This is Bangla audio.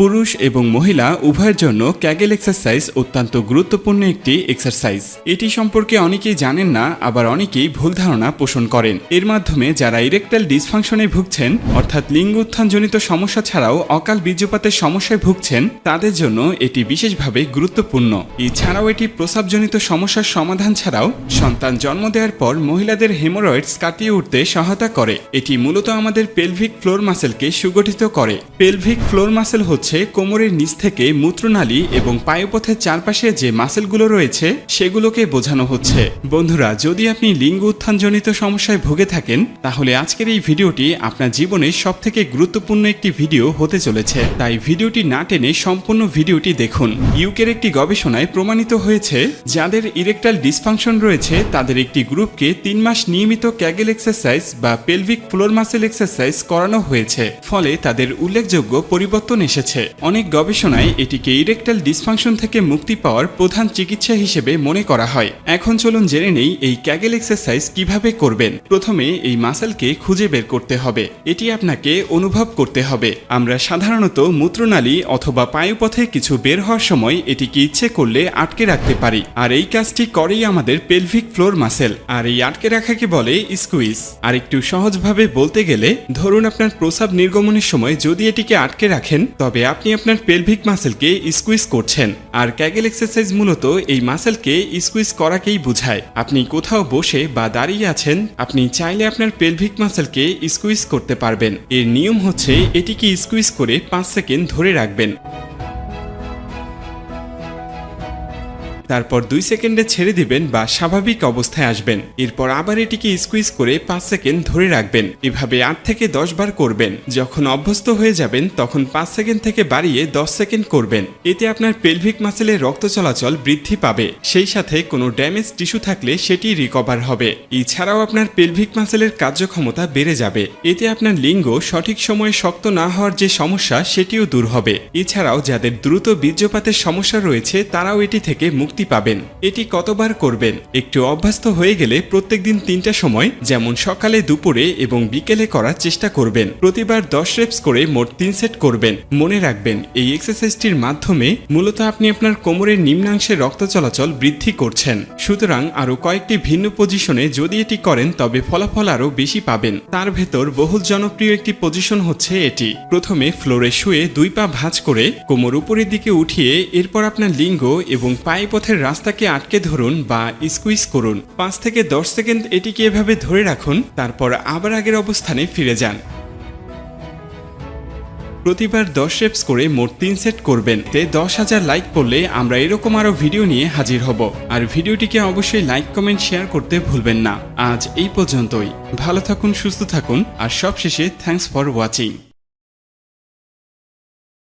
পুরুষ এবং মহিলা উভয়ের জন্য ক্যাগেল এক্সারসাইজ অত্যন্ত গুরুত্বপূর্ণ একটি এক্সারসাইজ। এটি সম্পর্কে অনেকেই জানেন না, আবার অনেকেই ভুল ধারণা পোষণ করেন। এর মাধ্যমে যারা ইরেকটাল ডিসফাংশনে ভুগছেন, অর্থাৎ লিঙ্গ উত্থানজনিত সমস্যা ছাড়াও অকাল বীর্যপাতের সমস্যায় ভুগছেন, তাদের জন্য এটি বিশেষভাবে গুরুত্বপূর্ণ। এছাড়াও এটি প্রসাবজনিত সমস্যার সমাধান ছাড়াও সন্তান জন্ম দেওয়ার পর মহিলাদের হেমোরয়েডস কাটিয়ে উঠতে সহায়তা করে। এটি মূলত আমাদের পেলভিক ফ্লোর মাসেলকে সুগঠিত করে। পেলভিক ফ্লোর মাসেল হচ্ছে কোমরের নিচ থেকে মূত্রনালী এবং পায়ুপথের চারপাশে যে মাসেলগুলো রয়েছে, সেগুলোকে বোঝানো হচ্ছে। বন্ধুরা, যদি আপনি লিঙ্গ উত্থানজনিত সমস্যায় ভুগে থাকেন, তাহলে আজকের এই ভিডিওটি আপনার জীবনের সবথেকে গুরুত্বপূর্ণ একটি ভিডিও হতে চলেছে। তাই ভিডিওটি না টেনে সম্পূর্ণ ভিডিওটি দেখুন। ইউকের একটি গবেষণায় প্রমাণিত হয়েছে, যাদের ইরেকটাল ডিসফাংশন রয়েছে, তাদের একটি গ্রুপকে তিন মাস নিয়মিত ক্যাগেল এক্সারসাইজ বা পেলভিক ফ্লোর মাসেল এক্সারসাইজ করানো হয়েছে। ফলে তাদের উল্লেখযোগ্য পরিবর্তন এসেছে। অনেক গবেষণায় এটিকে ইরেকটাল ডিসফাংশন থেকে মুক্তি পাওয়ার প্রধান চিকিৎসা হিসেবে মনে করা হয়। এখন চলুন জেনে নেই এই ক্যাগেল এক্সারসাইজ কীভাবে করবেন। প্রথমে এই মাসেলকে খুঁজে বের করতে হবে। এটি আপনাকে অনুভব করতে হবে। আমরা সাধারণত মূত্রনালী অথবা পায়ুপথে কিছু বের হওয়ার সময় এটিকে ইচ্ছে করলে আটকে রাখতে পারি। আর এই কাজটি করেই আমাদের পেলভিক ফ্লোর মাসেল। আর এই আটকে রাখাকে বলে স্কুইজ। আর একটু সহজভাবে বলতে গেলে, ধরুন আপনার প্রসাব নির্গমনের সময় যদি এটিকে আটকে রাখেন, তবে আপনি আপনার পেলভিক মাসেলকে স্কুইজ করছেন, আর ক্যাগেল এক্সারসাইজ মূলত এই মাসেলকে স্কুইজ করাকেই বোঝায়। আপনি কোথাও বসে বা দাঁড়িয়ে আছেন, আপনি চাইলে আপনার পেলভিক মাসেলকে স্কুইজ করতে পারবেন। এর নিয়ম হচ্ছে এটিকে স্কুইজ করে পাঁচ সেকেন্ড ধরে রাখবেন। তারপর দুই সেকেন্ডে ছেড়ে দিবেন বা স্বাভাবিক অবস্থায় আসবেন। এরপর আবার এটিকে স্কুইজ করে পাঁচ সেকেন্ড ধরে রাখবেন। এভাবে আট থেকে দশ বার করবেন। যখন অভ্যস্ত হয়ে যাবেন, তখন পাঁচ সেকেন্ড থেকে বাড়িয়ে দশ সেকেন্ড করবেন। এতে আপনার পেলভিক মাসেলের রক্ত চলাচল বৃদ্ধি পাবে। সেই সাথে কোনো ড্যামেজ টিস্যু থাকলে সেটি রিকভার হবে। এছাড়াও আপনার পেলভিক মাসেলের কার্যক্ষমতা বেড়ে যাবে। এতে আপনার লিঙ্গ সঠিক সময়ে শক্ত না হওয়ার যে সমস্যা, সেটিও দূর হবে। এছাড়াও যাদের দ্রুত বীর্যপাতের সমস্যা রয়েছে, তারাও এটি থেকে মুক্তি পাবেন। এটি কতবার করবেন? একটু অভ্যস্ত হয়ে গেলে প্রত্যেকদিন তিনটা সময়, যেমন সকালে দুপুরে এবং বিকেলে করার চেষ্টা করবেন। প্রতিবার দশ রেপস করে মোট তিন সেট করবেন। মনে রাখবেন, এই এক্সারসাইজটির মাধ্যমে মূলত আপনি আপনার কোমরের নিম্নাংশে রক্ত চলাচল বৃদ্ধি করছেন। সুতরাং আরও কয়েকটি ভিন্ন পজিশনে যদি এটি করেন, তবে ফলাফল আরও বেশি পাবেন। তার ভেতর বহুল জনপ্রিয় একটি পজিশন হচ্ছে এটি। প্রথমে ফ্লোরে শুয়ে দুই পা ভাঁজ করে কোমর উপরের দিকে উঠিয়ে এরপর আপনার লিঙ্গ এবং পায়ে পথের রাস্তাকে আটকে ধরুন বা স্কুইজ করুন। পাঁচ থেকে দশ সেকেন্ড এটিকে এভাবে ধরে রাখুন, তারপর আবার আগের অবস্থানে ফিরে যান। প্রতিবার দশ রেপস করে মোট তিন সেট করবেন। তে দশ হাজার লাইক করলে আমরা এরকম আরও ভিডিও নিয়ে হাজির হব। আর ভিডিওটিকে অবশ্যই লাইক কমেন্ট শেয়ার করতে ভুলবেন না। আজ এই পর্যন্তই। ভালো থাকুন, সুস্থ থাকুন, আর সবশেষে থ্যাঙ্কস ফর ওয়াচিং